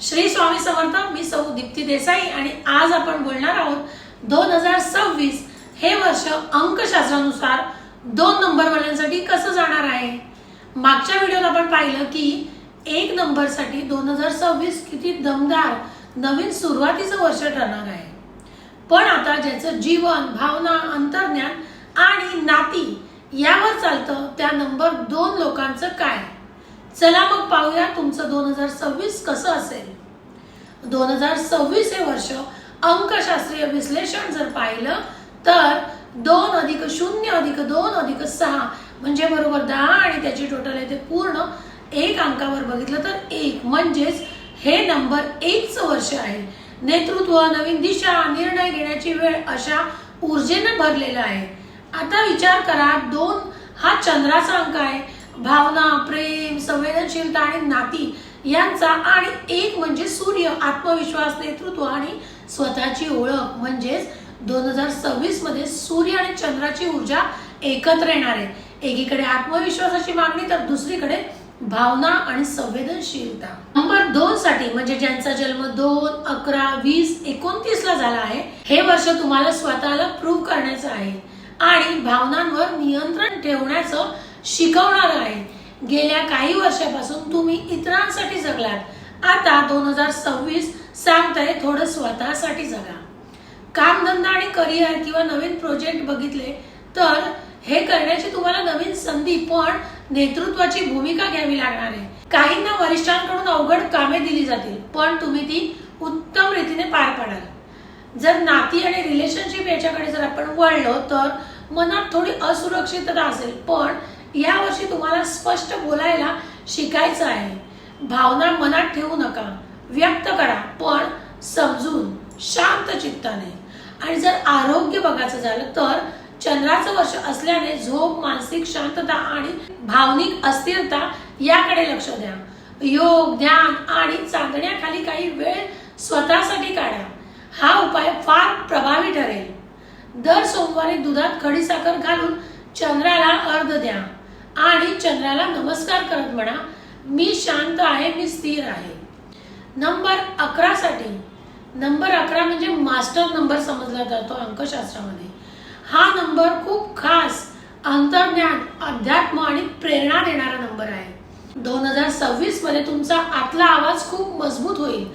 श्री स्वामी समर्थ मी सौ दीप्ती देसाई आणि आज आपण बोलणार आहोत दोन हजार सव्वीस हे वर्ष अंकशास्त्रानुसार दोन नंबर वाल्यांसाठी कसं जाणार आहे? मागच्या व्हिडिओत आपण पाहिलं की एक नंबरसाठी दोन हजार सव्वीस किती दमदार नवीन सुरुवातीचं वर्ष ठरणार आहे. पण आता ज्याचं जीवन भावना अंतर्ज्ञान आणि नाती यावर चालतं त्या नंबर दोन लोकांचं काय? चला मग पाहूया तुमचं दोन हजार सव्वीस कसं असेल. दोन हजार सव्वीस हे वर्ष अंकशास्त्रीय विश्लेषण जर पाहिलं तर दोन अधिक शून्य अधिक दोन अधिक सहा म्हणजे बरोबर दहा आणि त्याची टोटल आहे ते पूर्ण एक अंकावर बघितलं तर एक. म्हणजेच हे नंबर एकच वर्ष आहे. नेतृत्व नवीन दिशा निर्णय घेण्याची वेळ अशा ऊर्जेनं भरलेला आहे. आता विचार करा दोन हा चंद्राचा अंक आहे. भावना प्रेम संवेदनशीलता आणि नाती यांचा आणि एक म्हणजे सूर्य आत्मविश्वास नेतृत्व आणि स्वतःची ओळख. म्हणजेच दोन हजार सव्वीसमध्ये सूर्य आणि चंद्राची ऊर्जा एकत्र येणार आहे. एकीकडे आत्मविश्वासाची मागणी तर दुसरीकडे भावना आणि संवेदनशीलता. नंबर दोन साठी म्हणजे ज्यांचा जन्म दोन अकरा वीस एकोणतीस ला झाला आहे हे वर्ष तुम्हाला स्वतःला प्रूव्ह करण्याचं आहे. आणि भावनांवर नियंत्रण ठेवण्याचं शिकवणार आहे. गेल्या काही वर्षापासून तुम्ही इतरांसाठी जगलात. आता दोन हजार सव्वीस सांगताय थोडं स्वतःसाठी जगा. कामधंदा आणि करिअर किंवा नवीन प्रोजेक्ट बघितले तर हे करण्याची तुम्हाला नवीन संधी पण नेतृत्वाची भूमिका घ्यावी लागणार आहे. काहींना वरिष्ठांकडून अवघड कामे दिली जातील पण तुम्ही ती उत्तम रीतीने पार पाडाल. जर नाती आणि रिलेशनशिप याच्याकडे जर आपण वळलो तर मनात थोडी असुरक्षितता असेल पण या वर्षी तुम्हाला स्पष्ट बोलायला शिकायचं आहे. भावना मनात ठेवू नका. व्यक्त करा. पण समजून शांत चित्ताने. आणि जर आरोग्य बघायचं झालं तर चंद्राचं वर्ष असल्याने झोप मानसिक शांतता आणि भावनिक अस्थिरता याकडे लक्ष द्या. योग ध्यान आणि चांदण्याखाली काही वेळ स्वतःसाठी काढा. हा उपाय फार प्रभावी ठरेल. दर सोमवारी दुधात खडीसाखर घालून चंद्राला अर्ध द्या. आणि चंद्राला नमस्कार करत म्हणा. मी शांत आहे मी स्थिर आहे. नंबर अकरा साठी नंबर अकरा म्हणजे मास्टर नंबर समजला जातो अंकशास्त्रामध्ये. हा नंबर खूप खास अंतर्ज्ञान अध्यात्म आणि प्रेरणा देणारा नंबर आहे. दोन हजार सव्वीसमध्ये तुमचा आतला आवाज खूप मजबूत होईल.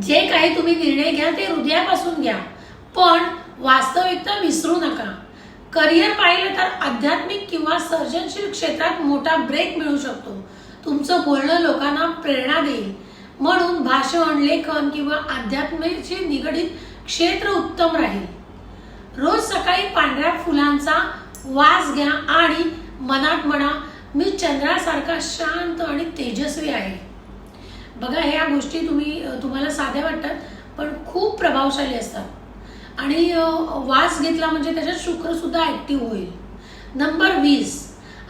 जे काही तुम्ही निर्णय घ्या ते हृदयापासून घ्या. पण वास्तविकता विसरू नका. करिअर पाहिलं तर आध्यात्मिक किंवा सर्जनशील क्षेत्रात मोठा ब्रेक मिळू शकतो. तुमचं बोलणं लोकांना प्रेरणा देईल. म्हणून भाषण लेखन किंवा अध्यात्माशी निगडीत क्षेत्र उत्तम राहील. रोज सकाळी पांढऱ्या फुलांचा वास घ्या आणि मनात म्हणा मी चंद्रासारखा शांत आणि तेजस्वी आहे. बघा ह्या गोष्टी तुम्ही तुम्हाला साध्या वाटतात पण खूप प्रभावशाली असतात. आणि वास घेतला म्हणजे त्याच्यात शुक्र सुद्धा ऍक्टिव्ह होईल. नंबर वीस.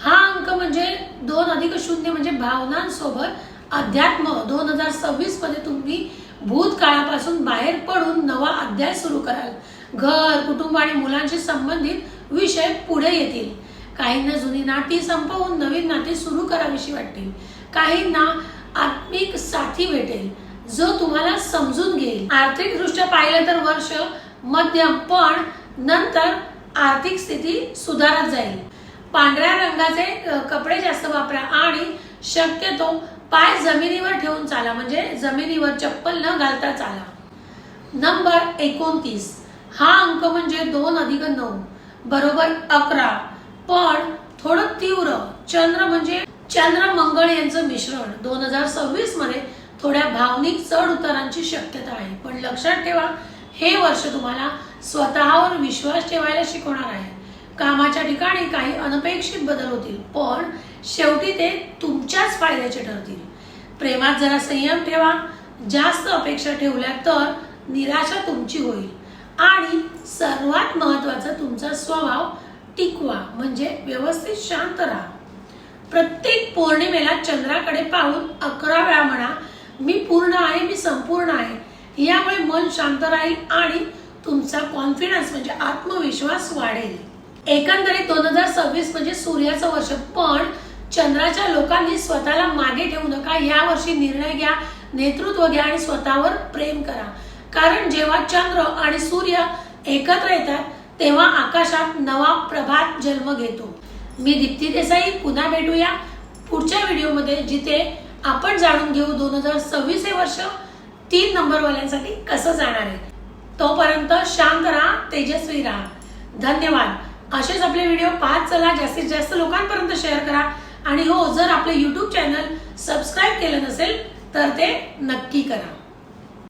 हा अंक म्हणजे दोन अधिक शून्य म्हणजे भावनांसोबत अध्यात्म. दोन हजार सव्वीसमध्ये तुम्ही भूतकाळापासून बाहेर पडून नवा अध्याय सुरू कराल. घर कुटुंब आणि मुलांशी संबंधित विषय पुढे येतील. काहींना जुनी नाती संपवून नवीन नाती सुरू करावीशी वाटतील. काहींना आत्मिक साथी भेटेल जो तुम्हाला समजून घेईल. आर्थिक दृष्ट्या पाहिलं तर वर्ष मध्यम पण नंतर आर्थिक स्थिती सुधारत जाईल. पांढऱ्या रंगाचे कपडे जास्त वापरा आणि शक्यतो पाय जमिनीवर ठेवून चाला म्हणजे जमिनीवर चप्पल न घालता चाला. नंबर एकोणतीस. हा अंक म्हणजे दोन अधिक नऊ बरोबर अकरा. पण थोडं तीव्र चंद्र म्हणजे चंद्र मंगळ यांचं मिश्रण. दोन हजार सव्वीसमध्ये थोड्या भावनिक चढ उतारांची शक्यता आहे. पण लक्षात ठेवा हे वर्ष तुम्हाला स्वतःवर विश्वास ठेवायला शिकवणार आहे. कामाच्या ठिकाणी काही अनपेक्षित बदल होतील पण शेवटी ते तुमच्याच फायद्याचे ठरतील. प्रेमात जरा संयम ठेवा. जास्त अपेक्षा ठेवल्या तर निराशा तुमची होईल. आणि सर्वात महत्त्वाचा तुमचा स्वभाव टिकवा म्हणजे व्यवस्थित शांत राहा. प्रत्येक पौर्णिमेला चंद्राकडे पाहून अकरा वेळा म्हणा मी पूर्ण आहे मी संपूर्ण आहे. यामुळे मन शांत राहील आणि तुमचा कॉन्फिडन्स म्हणजे आत्मविश्वास वाढेल. एकंदरीत दोन हजार सव्वीस म्हणजे सूर्याचं वर्ष पण चंद्राच्या लोकांनी स्वतःला मागे ठेवू नका. या वर्षी निर्णय घ्या नेतृत्व घ्या आणि स्वतःवर प्रेम करा. कारण जेव्हा चंद्र आणि सूर्य एकत्र येतात तेव्हा आकाशात नवा प्रभात जन्म घेतो. मी दीप्ती देसाई पुन्हा भेटूया पुढच्या व्हिडिओमध्ये जिथे आपण जाणून घेऊ दोन हजार सव्वीस हे वर्ष तीन नंबरवाल्यांसाठी कसं जाणार आहे? तोपर्यंत शांत राहा तेजस्वी राहा. धन्यवाद. असेच आपले व्हिडिओ पाहत चला जास्तीत जास्त लोकांपर्यंत शेअर करा. आणि हो जर आपलं युट्यूब चॅनल सबस्क्राईब केलं नसेल तर ते नक्की करा.